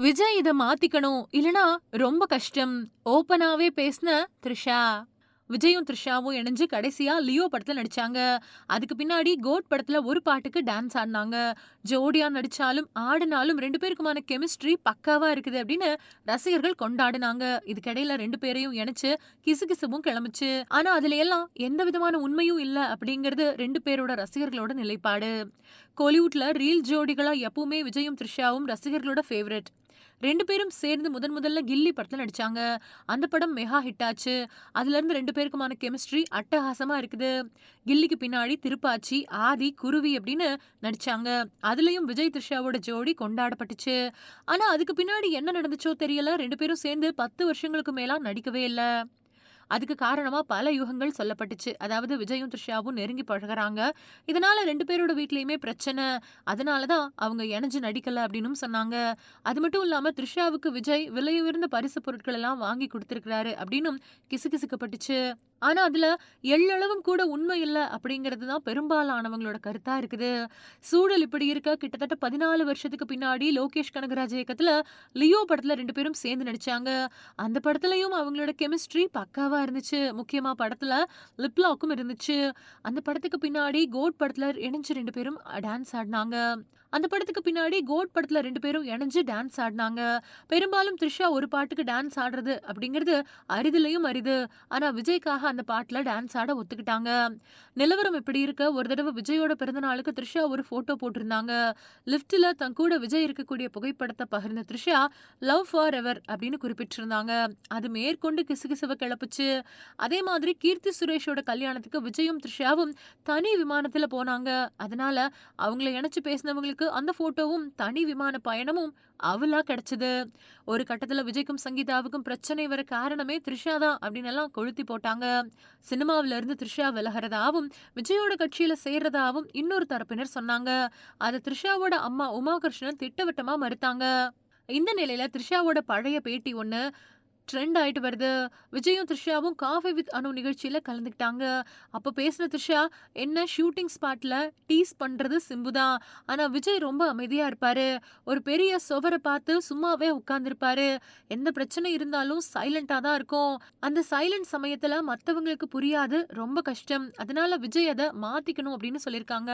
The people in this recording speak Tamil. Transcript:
விஜய் இத மாத்திக்கணும் இல்லனா ரொம்ப கஷ்டம். ஓப்பனாவே பேசின த்ரிஷா. விஜயும் த்ரிஷாவும் இணைஞ்சு கடைசியா லியோ படத்துல நடிச்சாங்க. அதுக்கு பின்னாடி கோட் படத்துல ஒரு பாட்டுக்கு டான்ஸ் ஆடினாங்க. ஜோடியா நடிச்சாலும் ஆடினாலும் ரெண்டு பேருக்குமான கெமிஸ்ட்ரி பக்காவா இருக்குது அப்படின்னு ரசிகர்கள் கொண்டாடினாங்க. இதுக்கிடையில ரெண்டு பேரையும் இணைச்சு கிசுகிசுவும் கிளம்பிச்சு. ஆனா அதுல எல்லாம் எந்த விதமான உண்மையும் இல்ல அப்படிங்கிறது ரெண்டு பேரோட ரசிகர்களோட நிலைப்பாடு. கோலிவுட்ல ரீல் ஜோடிகளா எப்பவுமே விஜயும் த்ரிஷாவும் ரசிகர்களோட ஃபேவரட் ரெண்டு பேரும் சேர்ந்து முதன் முதல்ல கில்லி படத்தில் நடித்தாங்க அந்த படம் மெகா ஹிட் ஆச்சு. அதுலேருந்து ரெண்டு பேருக்குமான கெமிஸ்ட்ரி அட்டகாசமாக இருக்குது. கில்லிக்கு பின்னாடி திருப்பாச்சி ஆதி குருவி அப்படின்னு நடித்தாங்க அதுலேயும் விஜய் த்ரிஷாவோட ஜோடி கொண்டாடப்பட்டுச்சு. ஆனால் அதுக்கு பின்னாடி என்ன நடந்துச்சோ தெரியல. ரெண்டு பேரும் சேர்ந்து பத்து வருஷங்களுக்கு மேலாம் நடிக்கவே இல்லை. அதுக்கு காரணமா பல யூகங்கள் சொல்லப்பட்டுச்சு. அதாவது விஜயும் த்ரிஷாவும் நெருங்கி பழகுறாங்க. இதனால ரெண்டு பேரோட வீட்லயுமே பிரச்சனை. அதனாலதான் அவங்க இணைஞ்சு நடிக்கல அப்படின்னு சொன்னாங்க. அது மட்டும் இல்லாம த்ரிஷாவுக்கு விஜய் விலையுயர்ந்த பரிசு பொருட்கள் எல்லாம் வாங்கி கொடுத்திருக்கிறாரு அப்படின்னும் கிசுகிசுக்கப்பட்டுச்சு. ஆனால் அதில் எள்ளளவும் கூட உண்மை இல்லை அப்படிங்கிறது தான் பெரும்பாலானவங்களோட கருத்தாக இருக்குது. சூழல் இப்படி இருக்க? கிட்டத்தட்ட பதினாலு வருஷத்துக்கு பின்னாடி லோகேஷ் கனகராஜ் இயக்கத்தில் லியோ படத்தில் ரெண்டு பேரும் சேர்ந்து நடித்தாங்க அந்த படத்துலையும் அவங்களோட கெமிஸ்ட்ரி பக்காவாக இருந்துச்சு. முக்கியமாக படத்தில் லிப்லாக்கும் இருந்துச்சு. அந்த படத்துக்கு பின்னாடி கோட் படத்தில் இணைஞ்சு ரெண்டு பேரும் டான்ஸ் ஆடினாங்க. அந்த படத்துக்கு பின்னாடி கோட் படத்தில் ரெண்டு பேரும் இணைஞ்சு டான்ஸ் ஆடினாங்க. பெரும்பாலும் த்ரிஷா ஒரு பாட்டுக்கு டான்ஸ் ஆடுறது அப்படிங்கிறது அரிதுலையும் அரிது. ஆனால் விஜய்க்காக அந்த பாட்டில் டான்ஸ் ஆட ஒத்துக்கிட்டாங்க. நிலவரம் இப்படி இருக்க? ஒரு தடவை விஜயோட பிறந்தநாளுக்கு த்ரிஷா ஒரு ஃபோட்டோ போட்டிருந்தாங்க. லிஃப்டில் தன் கூட விஜய் இருக்கக்கூடிய புகைப்படத்தை பகிர்ந்த த்ரிஷா லவ் ஃபார் எவர் அப்படின்னு குறிப்பிட்டிருந்தாங்க. அது மேற்கொண்டு கிசுகிசுவை கிளப்புச்சு. அதே மாதிரி கீர்த்தி சுரேஷோட கல்யாணத்துக்கு விஜயும் த்ரிஷாவும் தனி விமானத்தில் போனாங்க. அதனால அவங்கள இணைச்சு பேசினவங்களுக்கு அந்த போட்டோவும் தனி விமான பயணமும் அவளா கிடைச்சது. ஒரு கட்டத்துல விஜய்க்கும் சங்கீதாவுக்கும் பிரச்சனை வர காரணமே த்ரிஷா தான் அப்படின்னு எல்லாம் கொளுத்தி போட்டாங்க. சினிமாவில இருந்து த்ரிஷா விலகிறதாவும் விஜயோட கட்சியில சேர்றதாவும் இன்னொரு தரப்பினர் சொன்னாங்க. அதை த்ரிஷாவோட அம்மா உமாகிருஷ்ணன் திட்டவட்டமா மறுத்தாங்க. இந்த நிலையில த்ரிஷாவோட பழைய பேட்டி ஒன்று ட்ரெண்ட் ஆயிட்டு வருது. விஜயும் த்ரிஷாவும் காஃபி வித் அனு நிகழ்ச்சியில கலந்துக்கிட்டாங்க. அப்போ பேசின த்ரிஷா என்ன ஷூட்டிங் ஸ்பாட்டில் டீஸ் பண்ணுறது சிம்பு தான். ஆனால் விஜய் ரொம்ப அமைதியாக இருப்பார். ஒரு பெரிய சுவரை பார்த்து சும்மாவே உட்காந்துருப்பாரு எந்த பிரச்சனை இருந்தாலும் சைலண்ட்டாக தான் இருக்கும். அந்த சைலண்ட் சமயத்தில் மற்றவங்களுக்கு புரியாது ரொம்ப கஷ்டம். அதனால விஜய் அதை மாற்றிக்கணும் அப்படின்னு சொல்லியிருக்காங்க.